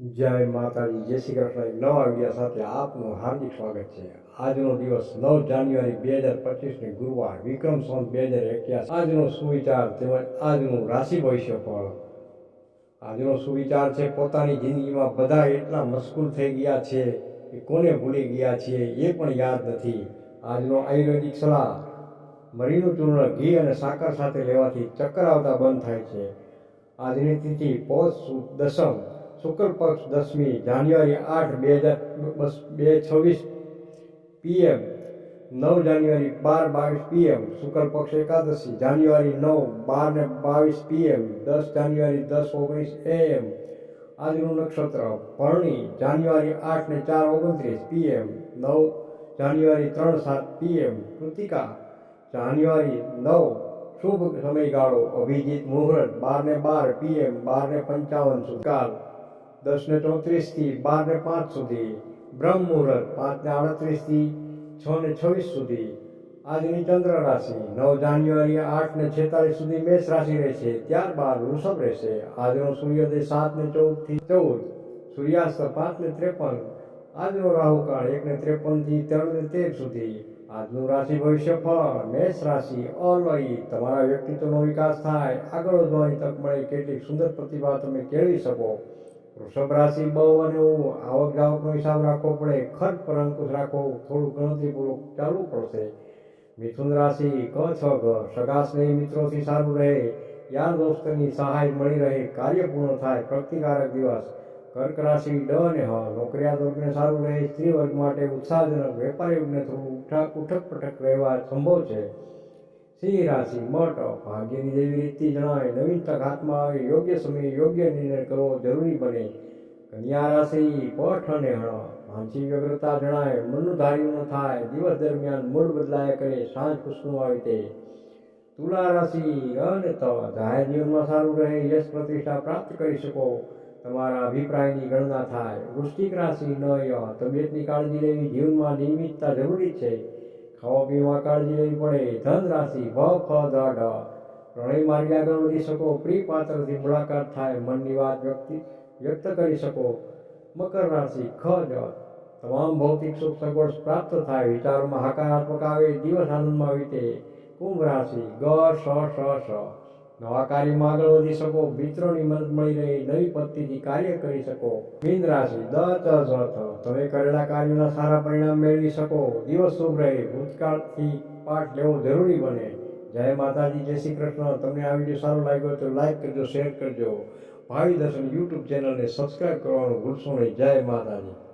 જય માતાજી, જય શ્રી કૃષ્ણ. નવા વીડિયો સાથે આપનું હાર્દિક સ્વાગત છે. આજનો દિવસ નવ જાન્યુઆરી બે હજાર પચીસની ગુરુવાર, વિક્રમ સોન બે હજાર એક્યાસી. આજનો સુવિચાર તેમજ આજનું રાશિ ભવિષ્ય ફળ આજનો સુવિચાર છે પોતાની જિંદગીમાં બધા એટલા મશગુલ થઈ ગયા છે કે કોને ભૂલી ગયા છીએ એ પણ યાદ નથી. આજનો આયુર્વેદિક સલાહ, મરીનું ચૂર્ણ ઘી અને સાકર સાથે લેવાથી ચક્કર આવતા બંધ થાય છે. આજની તિથિ પોષ દસમ શુક્લ પક્ષ દસમી જાન્યુઆરી આઠ બે હજાર, બસ બે છવ્વીસ પીએમ નવ જાન્યુઆરી બાર બાવીસ પીએમ શુક્લ પક્ષ એકાદશી જાન્યુઆરી નવ બાર ને બાવીસ પીએમ દસ જાન્યુઆરી દસ ઓગણીસ એએમ આજનું નક્ષત્ર ભરણી જાન્યુઆરી આઠ ને ચાર ઓગણત્રીસ પીએમ નવ જાન્યુઆરી ત્રણ સાત પીએમ કૃતિકા જાન્યુઆરી નવ શુભ સમયગાળો અભિજીત મુહૂર્ત બાર ને બાર પીએમ બાર ને પંચાવન સુધી કાલ. દસ ને ચોત્રીસથી બાર ને પાંચ સુધી બ્રહ્મ મુહૂર્ત પાંચ ને આડત્રીસથી છ ને છવ્વીસ સુધી. આજની ચંદ્ર રાશિ નવ જાન્યુઆરી આઠ ને છેતાલીસ સુધી મેષ રાશિ રહેશે, ત્યારબાદ વૃષભ રહેશે. આજનો સૂર્યોદય સાત ને ચૌદથી ચૌદ, સૂર્યાસ્ત પાંચ ને ત્રેપન, આજનો રાહુકાળ એક ને ત્રેપનથી ત્રણ ને તેર સુધી. આજનું રાશિ ભવિષ્ય ફળ, મેષ રાશિ અલય. તમારા વ્યક્તિત્વનો વિકાસ થાય. આગળ વધવાની તક મળે. કેટલીક સુંદર પ્રતિભા તમે કેળવી શકો. વૃષભ રાશિ બહુ અને આવક જાવકનો હિસાબ રાખવો પડે, ખર્ચ પર અંકુશ રાખવો, થોડું ગણતરીપૂર્વક ચાલવું પડશે. મિથુન રાશિ ક છ ગ, સગા સ્નેહી મિત્રોથી સારું રહે, યાર દોસ્તની સહાય મળી રહે, કાર્ય પૂર્ણ થાય, પ્રગતિકારક દિવસ. કર્ક રાશિ ડ અને હ, નોકરિયાત વર્ગને સારું રહે, સ્ત્રી વર્ગ માટે ઉત્સાહજનક, વેપારી વર્ગને થોડું ઉઠક ઉઠક પટક રહેવા સંભવ છે. સિંહ રાશિ મઠ, ભાગ્યની દેવી રીતિ જણાય નવીન તક હાથમાં આવે, યોગ્ય સમયે યોગ્ય નિર્ણય કરવો જરૂરી બને. કન્યા રાશિ, પઠ અને હણ માનસિક વ્યગ્રતા જણાય મનનું ધાર્યું ન થાય, દિવસ દરમિયાન મૂડ બદલાયા કરે, સાંજ ખુશનું આવી તે. તુલા રાશિ, અને ત, જાહેર જીવનમાં સારું રહે, યશ પ્રતિષ્ઠા પ્રાપ્ત કરી શકો. તમારા અભિપ્રાયની ગણના થાય. વૃષ્ટિક રાશિ, ન ય. તબિયતની કાળજી લેવી જીવનમાં નિયમિતતા જરૂરી છે. ખાવા પીવામાં કાળજી લેવી પડે. ધન રાશિ, ભ ફ ધ, ઢ. પ્રણય માર્ગે આગળ વધી શકો. પ્રિય પાત્રથી મુલાકાત થાય. મનની વાત વ્યક્તિ વ્યક્ત કરી શકો. મકર રાશિ, ખ જ તમામ ભૌતિક સુખ સગવડ પ્રાપ્ત થાય. વિચારોમાં હકારાત્મક આવે. દિવસ આનંદમાં વીતે. કુંભ રાશિ, ગ સ સ સ નવા કાર્યમાં આગળ વધી શકો, મિત્રોની મદદ મળી રહે, નવી પદ્ધતિથી કાર્ય કરી શકો. મીન રાશિ, દ ચ ઝ તમે કરેલા કાર્યોના સારા પરિણામ મેળવી શકો. દિવસ શુભ રહે, ભૂતકાળથી પાઠ લેવો જરૂરી બને. જય માતાજી, જય શ્રી કૃષ્ણ. તમને આ વીડિયો સારો લાગ્યો તો લાઈક કરજો, શેર કરજો. ભાવિ દર્શન યુટ્યુબ ચેનલને સબસ્ક્રાઈબ કરવાનું ભૂલશો નહીં. જય માતાજી.